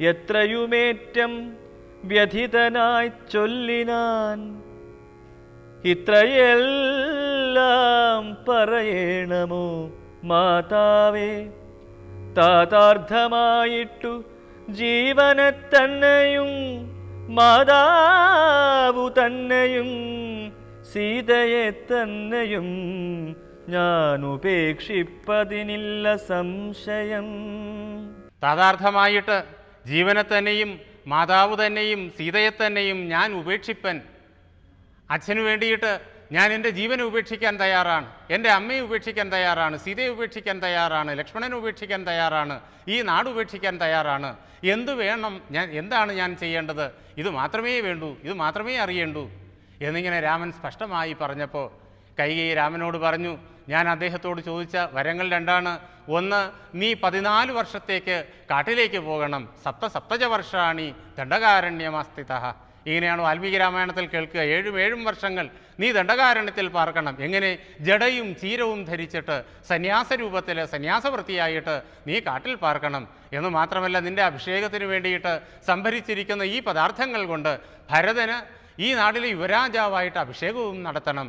എത്രയുമേറ്റം വ്യഥിതനായി ചൊല്ലിനാൻ ഇത്രയെല്ലാം പറയണമോ മാതാവേ? താതാർത്ഥമായിട്ടു ജീവനെ തന്നെയും മാതാവു തന്നെയും സീതയെ തന്നെയും ഞാൻ ഉപേക്ഷിപ്പതിനില്ല സംശയം. താതാർത്ഥമായിട്ട് ജീവനെ തന്നെയും മാതാവ് തന്നെയും സീതയെ തന്നെയും ഞാൻ ഉപേക്ഷിപ്പൻ. അച്ഛന് വേണ്ടിയിട്ട് ഞാൻ എന്റെ ജീവനെ ഉപേക്ഷിക്കാൻ തയ്യാറാണ്. എന്റെ അമ്മയെ ഉപേക്ഷിക്കാൻ തയ്യാറാണ്. സീതയെ ഉപേക്ഷിക്കാൻ തയ്യാറാണ്. ലക്ഷ്മണനെ ഉപേക്ഷിക്കാൻ തയ്യാറാണ്. ഈ നാട് ഉപേക്ഷിക്കാൻ തയ്യാറാണ്. എന്ത് വേണം ഞാൻ എന്താണ് ഞാൻ ചെയ്യേണ്ടത്? ഇത് മാത്രമേ വേണ്ടൂ. ഇത് മാത്രമേ അറിയേണ്ടൂ. എന്നിങ്ങനെ രാമൻ സ്പഷ്ടമായി പറഞ്ഞപ്പോൾ കൈകൈ രാമനോട് പറഞ്ഞു ഞാൻ അദ്ദേഹത്തോട് ചോദിച്ച വരങ്ങൾ രണ്ടാണ്. ഒന്ന് നീ പതിനാല് വർഷത്തേക്ക് കാട്ടിലേക്ക് പോകണം. സപ്ത സപ്തജ വർഷാണി ദണ്ഡകാരണ്യമാസ്ഥിത. ഇങ്ങനെയാണ് വാൽമീകി രാമായണത്തിൽ കേൾക്കുക. ഏഴും ഏഴും വർഷങ്ങൾ നീ ദണ്ഡകാരണ്യത്തിൽ പാർക്കണം. എങ്ങനെ? ജടയും ചീരവും ധരിച്ചിട്ട് സന്യാസ രൂപത്തിൽ സന്യാസവൃത്തിയായിട്ട് നീ കാട്ടിൽ പാർക്കണം. എന്ന് മാത്രമല്ല നിന്റെ അഭിഷേകത്തിന് വേണ്ടിയിട്ട് സംഭരിച്ചിരിക്കുന്ന ഈ പദാർത്ഥങ്ങൾ കൊണ്ട് ഭരതന് ഈ നാട്ടിലെ യുവരാജാവായിട്ട് അഭിഷേകവും നടത്തണം.